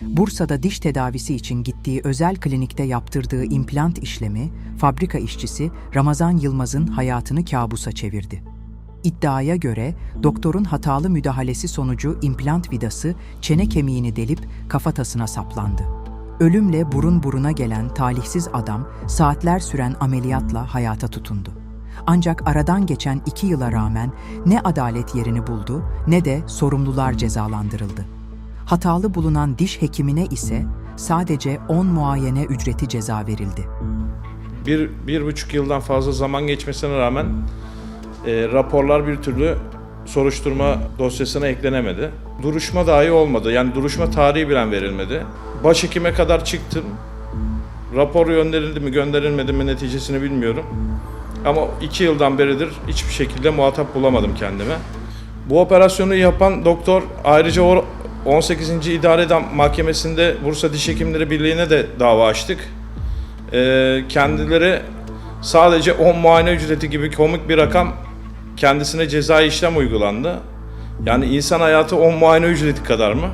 Bursa'da diş tedavisi için gittiği özel klinikte yaptırdığı implant işlemi, fabrika işçisi Ramazan Yılmaz'ın hayatını kabusa çevirdi. İddiaya göre doktorun hatalı müdahalesi sonucu implant vidası çene kemiğini delip kafatasına saplandı. Ölümle burun buruna gelen talihsiz adam saatler süren ameliyatla hayata tutundu. Ancak aradan geçen iki yıla rağmen ne adalet yerini buldu ne de sorumlular cezalandırıldı. Hatalı bulunan diş hekimine ise sadece 10 muayene ücreti ceza verildi. Bir, bir buçuk yıldan fazla zaman geçmesine rağmen e, raporlar bir türlü soruşturma dosyasına eklenemedi. Duruşma dahi olmadı. Yani duruşma tarihi bilen verilmedi. Başhekime kadar çıktım. Rapor gönderildi mi gönderilmedi mi neticesini bilmiyorum. Ama iki yıldan beridir hiçbir şekilde muhatap bulamadım kendime. Bu operasyonu yapan doktor ayrıca o 18. İdare Eden Mahkemesi'nde Bursa Diş Hekimleri Birliği'ne de dava açtık. Ee, kendileri sadece 10 muayene ücreti gibi komik bir rakam kendisine ceza işlem uygulandı. Yani insan hayatı 10 muayene ücreti kadar mı?